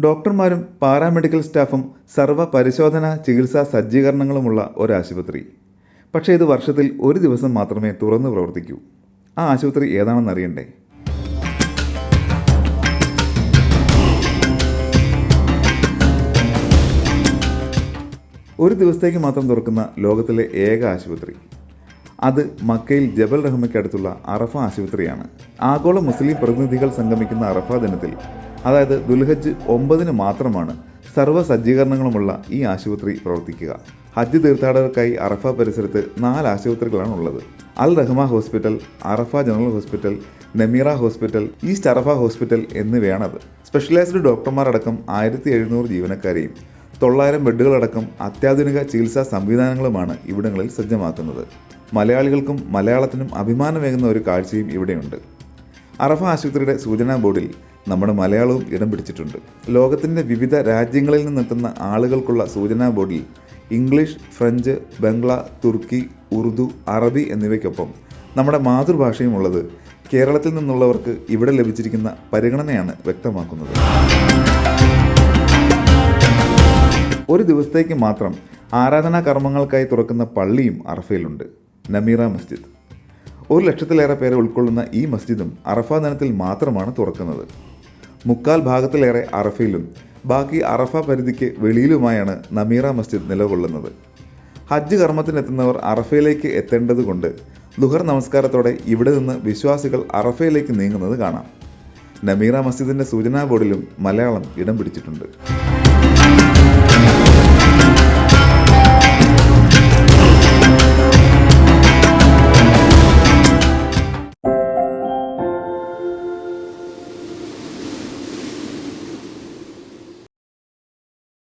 ഡോക്ടർമാരും പാരാമെഡിക്കൽ സ്റ്റാഫും സർവ പരിശോധന ചികിത്സാ സജ്ജീകരണങ്ങളുമുള്ള ഒരാശുപത്രി. പക്ഷേ ഇത് വർഷത്തിൽ ഒരു ദിവസം മാത്രമേ തുറന്നു പ്രവർത്തിക്കൂ. ആ ആശുപത്രി ഏതാണെന്ന് അറിയണ്ടേ ഒരു ദിവസത്തേക്ക് മാത്രം തുറക്കുന്ന ലോകത്തിലെ ഏക ആശുപത്രി. അത് മക്കയിൽ ജബൽ റഹ്മയ്ക്കടുത്തുള്ള അറഫ ആശുപത്രിയാണ്. ആഗോള മുസ്ലിം പ്രതിനിധികൾ സംഗമിക്കുന്ന അറഫ ദിനത്തിൽ അതായത് ദുൽഹജ്ജ് ഒമ്പതിന് മാത്രമാണ് സർവ സജ്ജീകരണങ്ങളുമുള്ള ഈ ആശുപത്രി പ്രവർത്തിക്കുക. ഹജ്ജ് തീർത്ഥാടകർക്കായി അറഫ പരിസരത്ത് നാല് ആശുപത്രികളാണ് ഉള്ളത് Al Rahma hospital Arafa general hospital Nemeera hospital East Arafa hospital എന്നിവയാണത്. Specialised ഡോക്ടർമാരടക്കം ആയിരത്തി എഴുന്നൂറ് ജീവനക്കാരെയും തൊള്ളായിരം ബെഡുകളടക്കം അത്യാധുനിക ചികിത്സാ സംവിധാനങ്ങളുമാണ് ഇവിടങ്ങളിൽ സജ്ജമാക്കുന്നത്. മലയാളികൾക്കും മലയാളത്തിനും അഭിമാനമേകുന്ന ഒരു കാഴ്ചയും ഇവിടെയുണ്ട്. അറഫ ആശുപത്രിയുടെ സൂചനാ ബോർഡിൽ നമ്മുടെ മലയാളവും ഇടം പിടിച്ചിട്ടുണ്ട്. ലോകത്തിന്റെ വിവിധ രാജ്യങ്ങളിൽ നിന്നെത്തുന്ന ആളുകൾക്കുള്ള സൂചനാ ബോർഡിൽ ഇംഗ്ലീഷ് ഫ്രഞ്ച് ബംഗ്ല തുർക്കി ഉറുദു അറബി എന്നിവയ്ക്കൊപ്പം നമ്മുടെ മാതൃഭാഷയും ഉള്ളത് കേരളത്തിൽ നിന്നുള്ളവർക്ക് ഇവിടെ ലഭിച്ചിരിക്കുന്ന പരിഗണനയാണ് വ്യക്തമാക്കുന്നത്. ഒരു ദിവസത്തേക്ക് മാത്രം ആരാധനാ കർമ്മങ്ങൾക്കായി തുറക്കുന്ന പള്ളിയും അറഫയിലുണ്ട്. നമീറ മസ്ജിദ്. ഒരു ലക്ഷത്തിലേറെ പേരെ ഉൾക്കൊള്ളുന്ന ഈ മസ്ജിദും അറഫ ദിനത്തിൽ മാത്രമാണ് തുറക്കുന്നത്. മുക്കാൽ ഭാഗത്തിലേറെ അറഫയിലും ബാക്കി അറഫ പരിധിക്ക് വെളിയിലുമായാണ് നമീറ മസ്ജിദ് നിലകൊള്ളുന്നത്. ഹജ്ജ് കർമ്മത്തിനെത്തുന്നവർ അറഫയിലേക്ക് എത്തേണ്ടതുകൊണ്ട് ദുഹർ നമസ്കാരത്തോടെ ഇവിടെ നിന്ന് വിശ്വാസികൾ അറഫയിലേക്ക് നീങ്ങുന്നത് കാണാം. നമീറ മസ്ജിദിന്റെ സൂചനാ ബോർഡിലും മലയാളം ഇടം പിടിച്ചിട്ടുണ്ട്.